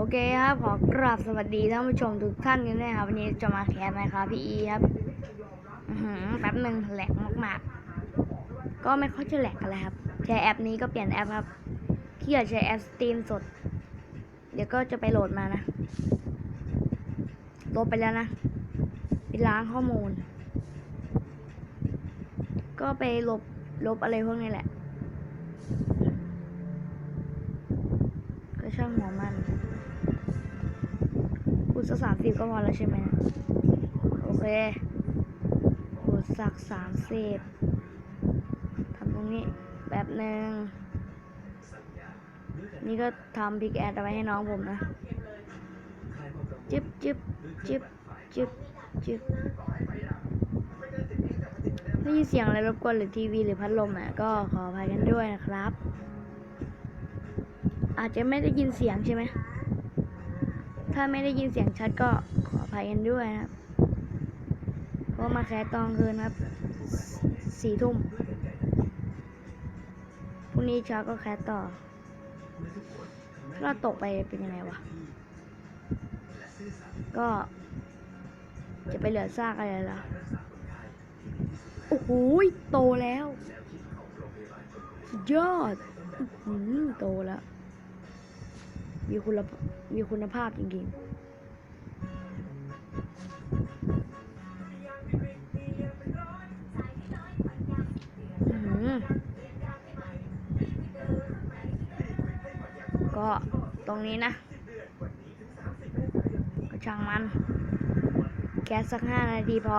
โอเคครับขอกราบสวัสดีท่านผู้ชมทุกท่านกันด้วยครับ วันนี้จะมาแคสไหมครับพี่อีครับแป๊บหนึ่งแหลกมากๆ ก็ไม่ค่อยจะแหลกอะไรครับ ใช้แอปนี้ก็เปลี่ยนแอปครับที่อยากใช้แอปสตรีมสด เดี๋ยวก็จะไปโหลดมานะโหลดไปแล้วนะไปล้างข้อมูล ก็ไปลบลบอะไรพวกนี้แหละ ก็ช่างหัวมัน คูณสักสามสิบก็พอแล้วใช่ไหมโอเคคูณสักสามสิบทำตรงนี้แบบหนึ่งนี่ก็ทำพิกแอดเอาไว้ให้น้องผมนะจึ๊บจึ๊บจึ๊บจึ๊บจึ๊บไม่ยินเสียงอะไรรบกวนหรือทีวีหรือพัดลมอะก็ขออภัยกันด้วยนะครับ อาจจะไม่ได้ยินเสียงใช่ไหม ถ้าไม่ได้ยินเสียงชัดก็ขออภัยกันด้วยนะครับ เพราะมาแคสตอนคืนครับ สี่ทุ่ม พรุ่งนี้เช้าก็แคสต่อถ้าเราตกไปเป็นยังไงวะ ก็ จะไปเหลือซากอะไรล่ะ โอ้โห โตแล้ว ยอดโตแล้ว มีคุณมีคุณภาพจริงๆก็ตรงนี้นะก็ช่างมันแก๊สสักห้านาทีพอ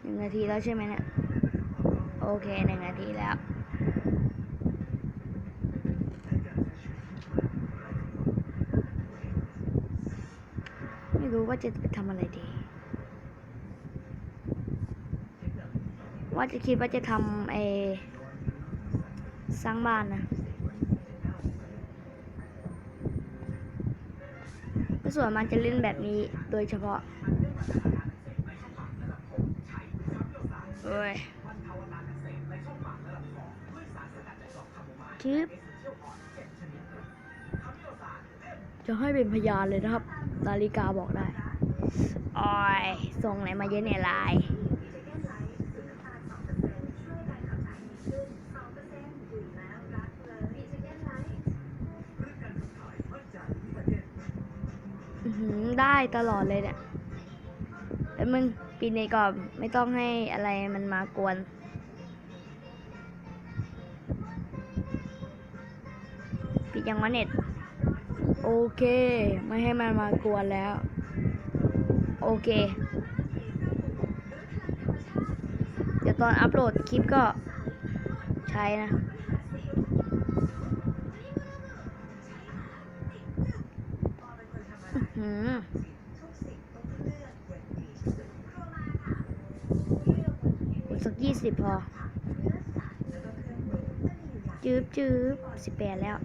หนึ่งนาทีแล้วใช่ไหมเนี่ยโอเคหนึ่งนาทีแล้ว รู้ว่าจะไปทำอะไรดี ว่าจะคิดว่าจะทำไอสร้างบ้านนะก็ส่วนมันจะเล่นแบบนี้โดยเฉพาะเอ้ยชิปจะให้เป็นพยานเลยนะครับ นาฬิกาบอกได้โอ้ยส่งไหนมาเยอะเนี่ยไลน์อื้อหือได้ตลอดเลยเนี่ยแล้วมึงปีนี้ก่อนไม่ต้องให้อะไรมันมากวนปิดยังวะเน็ต โอเค ไม่ให้มันมากวนแล้ว โอเค เดี๋ยวตอนอัปโหลดคลิปก็ใช้นะ อื้อหือกดสักยี่สิบพอ จืบจืบสิบแปดแล้ว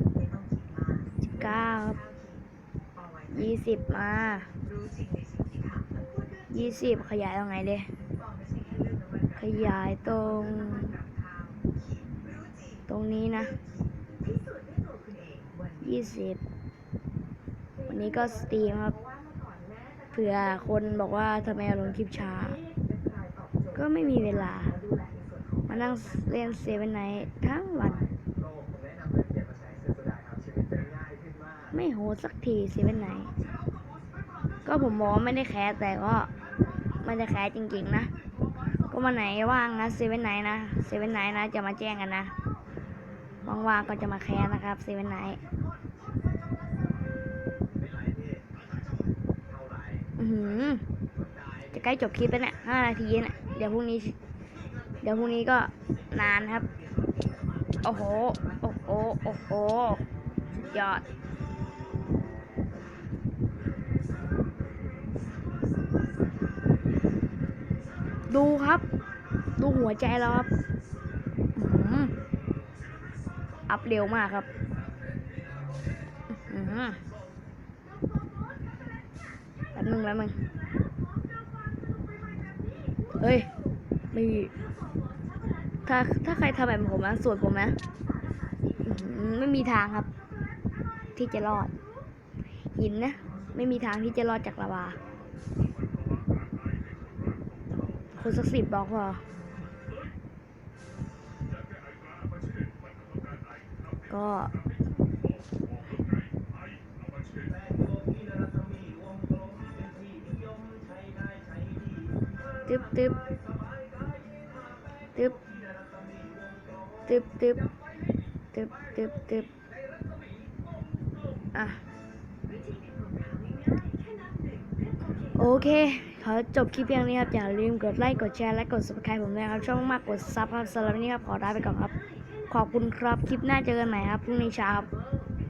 สิบเก้าครับ ยี่สิบมายี่สิบขยายตรงไหนเลยขยายตรง ตรงนี้นะยี่สิบวันนี้ก็สตรีมครับเผื่อคนบอกว่าทำไมอาลงคลิปช้า ก็ไม่มีเวลา มานั่งเล่นเซเว่นไนทั้งวัน ไม่โหด สักทีเซเว่นไนก็ผมบอกไม่ได้แคสแต่ก็ไม่ได้แคสจริงๆนะ ก็มาไหนว่างนะเซเว่นไนนะเซเว่นไนนะจะมาแจ้งกันนะ ว่างๆก็จะมาแคสนะครับเซเว่นไนอือหือจะใกล้จบคลิปแล้วเนี่ยห้านาทีเนี่ยเดี๋ยวพรุ่งนี้ เดี๋ยวพรุ่งนี้ก็นานครับ โอ้โห โอ้โห โอ้โห ยอด ดูครับ ดูหัวใจแล้วครับอืมอัพเร็วมากครับอือหือแป๊บนึงแป๊บนึงเฮ้ยไม่ถ้าถ้าใครทำแบบผมนะสวนผมนะไม่มีทางครับ ที่จะรอด หินนะ ไม่มีทางที่จะรอดจากลาวา คนสักสิบบล็อกพอก็ตึ๊บตึ๊บตึ๊บตึ๊บตึ๊บตึ๊บตึ๊บตึ๊บอะ โอเค ขอจบคลิปเพียงนี้ครับ อย่าลืมกดไลค์ กดแชร์ และกด subscribe ผมด้วยครับ ช่องมากกดซับครับสำหรับวันนี้ครับ ขอลาไปก่อนครับ ขอบคุณครับ คลิปหน้าเจอกันใหม่ครับ พรุ่งนี้เช้าครับ